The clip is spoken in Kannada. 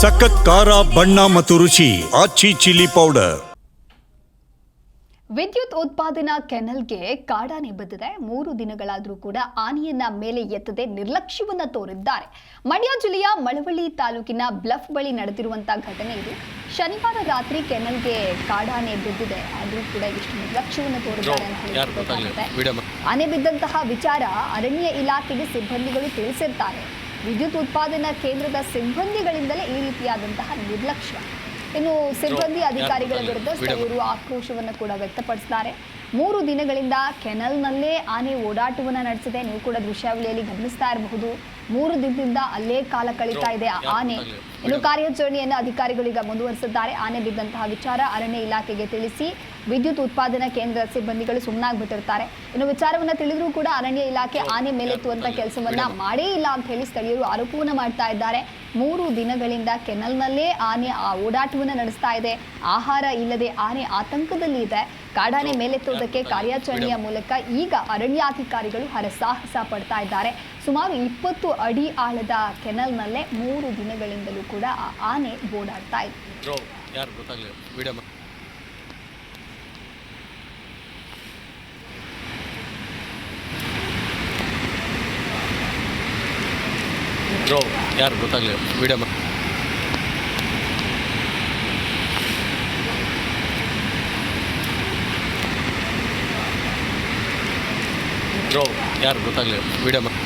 ಸಖತ್ ಖಾರ ಬಣ್ಣ ಮತ್ತು ರುಚಿ ಆಚಿ ಚಿಲ್ಲಿ ಪೌಡರ್. ವಿದ್ಯುತ್ ಉತ್ಪಾದನಾ ಕೆನಲ್ಗೆ ಕಾಡಾನೆ ಬಿದ್ದಿದೆ. ಮೂರು ದಿನಗಳಾದರೂ ಕೂಡ ಆನೆಯನ್ನ ಮೇಲೆ ಎತ್ತದೆ ನಿರ್ಲಕ್ಷ್ಯವನ್ನ ತೋರಿದ್ದಾರೆ. ಮಂಡ್ಯ ಜಿಲ್ಲೆಯ ಮಳವಳ್ಳಿ ತಾಲೂಕಿನ ಬ್ಲಫ್ ಬಳಿ ನಡೆದಿರುವಂತಹ ಘಟನೆ ಇದು. ಶನಿವಾರ ರಾತ್ರಿ ಕೆನಲ್ಗೆ ಕಾಡಾನೆ ಬಿದ್ದಿದೆ. ಆದರೂ ಕೂಡ ಇಷ್ಟು ನಿರ್ಲಕ್ಷ್ಯವನ್ನು ತೋರಿದ್ದಾರೆ ಅಂತ ಆನೆ ಬಿದ್ದಂತಹ ವಿಚಾರ ಅರಣ್ಯ ಇಲಾಖೆಗೆ ಸಿಬ್ಬಂದಿಗಳು ತಿಳಿಸಿರ್ತಾರೆ. ವಿದ್ಯುತ್ ಉತ್ಪಾದನಾ ಕೇಂದ್ರದ ಸಿಬ್ಬಂದಿಗಳಿಂದಲೇ ಈ ರೀತಿಯಾದಂತಹ ನಿರ್ಲಕ್ಷ್ಯ. ಇನ್ನು ಸಿಬ್ಬಂದಿ ಅಧಿಕಾರಿಗಳ ವಿರುದ್ಧ ಸ್ಥಳೀಯರು ಆಕ್ರೋಶವನ್ನು ಕೂಡ ವ್ಯಕ್ತಪಡಿಸಿದ್ದಾರೆ. ಮೂರು ದಿನಗಳಿಂದ ಕೆನಲ್ನಲ್ಲೇ ಆನೆ ಓಡಾಟವನ್ನು ನಡೆಸಿದೆ. ನೀವು ಕೂಡ ದೃಶ್ಯಾವಳಿಯಲ್ಲಿ ಗಮನಿಸ್ತಾ ಇರಬಹುದು. ಮೂರು ದಿನದಿಂದ ಅಲ್ಲೇ ಕಾಲ ಕಳೀತಾ ಇದೆ ಆ ಆನೆ. ಇನ್ನು ಕಾರ್ಯಾಚರಣೆಯನ್ನು ಅಧಿಕಾರಿಗಳೀಗ ಮುಂದುವರಿಸಿದ್ದಾರೆ. ಆನೆ ಬಿದ್ದಂತಹ ವಿಚಾರ ಅರಣ್ಯ ಇಲಾಖೆಗೆ ತಿಳಿಸಿ ವಿದ್ಯುತ್ ಉತ್ಪಾದನಾ ಕೇಂದ್ರದ ಸಿಬ್ಬಂದಿಗಳು ಸುಮ್ಮನಾಗ್ಬಿಟ್ಟಿರ್ತಾರೆ ಇನ್ನು ವಿಚಾರವನ್ನ ತಿಳಿದರೂ ಕೂಡ ಅರಣ್ಯ ಇಲಾಖೆ ಆನೆ ಮೇಲೆತ್ತುವಂತ ಕೆಲಸವನ್ನ ಮಾಡೇ ಇಲ್ಲ ಅಂತ ಹೇಳಿ ಸ್ಥಳೀಯರು ಆರೋಪವನ್ನ ಮಾಡ್ತಾ ಇದ್ದಾರೆ. ಮೂರು ದಿನಗಳಿಂದ ಕೆನಲ್ನಲ್ಲೇ ಆನೆ ಆ ಓಡಾಟವನ್ನು ನಡೆಸ್ತಾ ಇದೆ. ಆಹಾರ ಇಲ್ಲದೆ ಆನೆ ಆತಂಕದಲ್ಲಿ ಇದೆ. ಕಾಡಾನೆ ಮೇಲೆತ್ತುವುದಕ್ಕೆ ಕಾರ್ಯಾಚರಣೆಯ ಮೂಲಕ ಈಗ ಅರಣ್ಯಾಧಿಕಾರಿಗಳು ಹರಸಾಹಸ ಪಡ್ತಾ ಇದ್ದಾರೆ. ಸುಮಾರು ಇಪ್ಪತ್ತು ಅಡಿ ಆಳದ ಕೆನಲ್ನಲ್ಲೇ ಮೂರು ದಿನಗಳಿಂದಲೂ ಕೂಡ ಆ ಆನೆ ಓಡಾಡ್ತಾ ಇದೆ. ಬ್ರೋ ಯಾರು ಗೊತ್ತಾಗ್ಲಿಲ್ಲ. ವಿಡಿಯೋ ಮಾಡಿ ಯಾರು ಗೊತ್ತಾಗ್ಲಿಲ್ಲ. ವಿಡಿಯೋ ಮಾ-